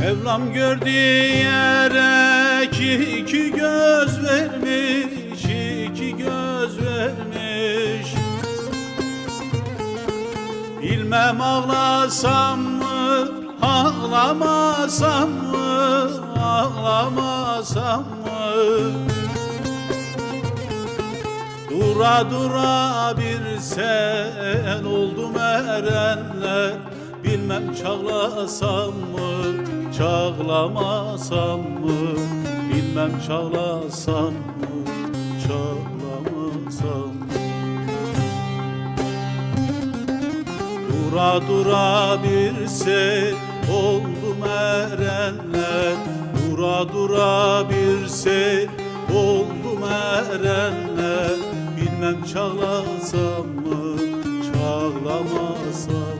Mevlam gördüğü yere iki göz vermiş, iki göz vermiş. Bilmem ağlasam mı, ağlamasam mı, ağlamasam mı? Dura dura bir sel oldum erenler Bilmem çağlasam mı, çağlamasam mı? Bilmem çağlasam mı, çağlamasam mı? Dura dura bir sel oldum erenler Dura dura bir sel oldum erenler Bilmem çağlasam mı, çağlamasam mı,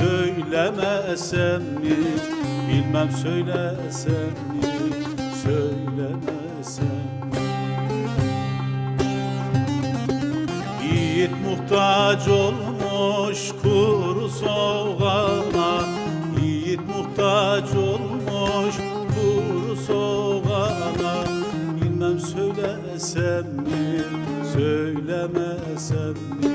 söylemesem mi? Bilmem söylesem mi, söylemesem Yiğit muhtaç olmuş kuru soğana Yiğit muhtaç olmuş kuru soğana Bilmem söylesem mi, söylemesem mi,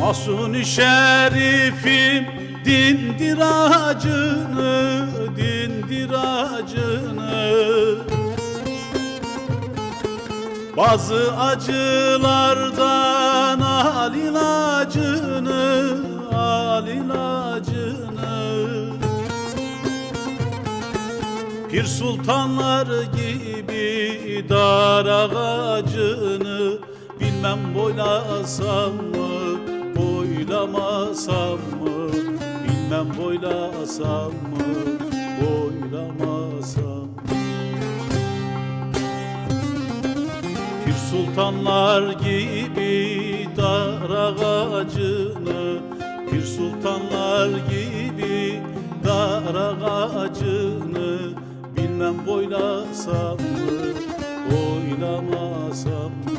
Masuni şerifim dindir acını, dindir acını. Bazı acılardan al ilacını, al ilacını. Pir sultanlar gibi dar ağacını Bilmem boylasam mı, Ben boylasam mı, boylamasam mı? Pir sultanlar gibi dar ağacını Pir sultanlar gibi dar ağacını Bilmem boylasam mı, boylamasam mı?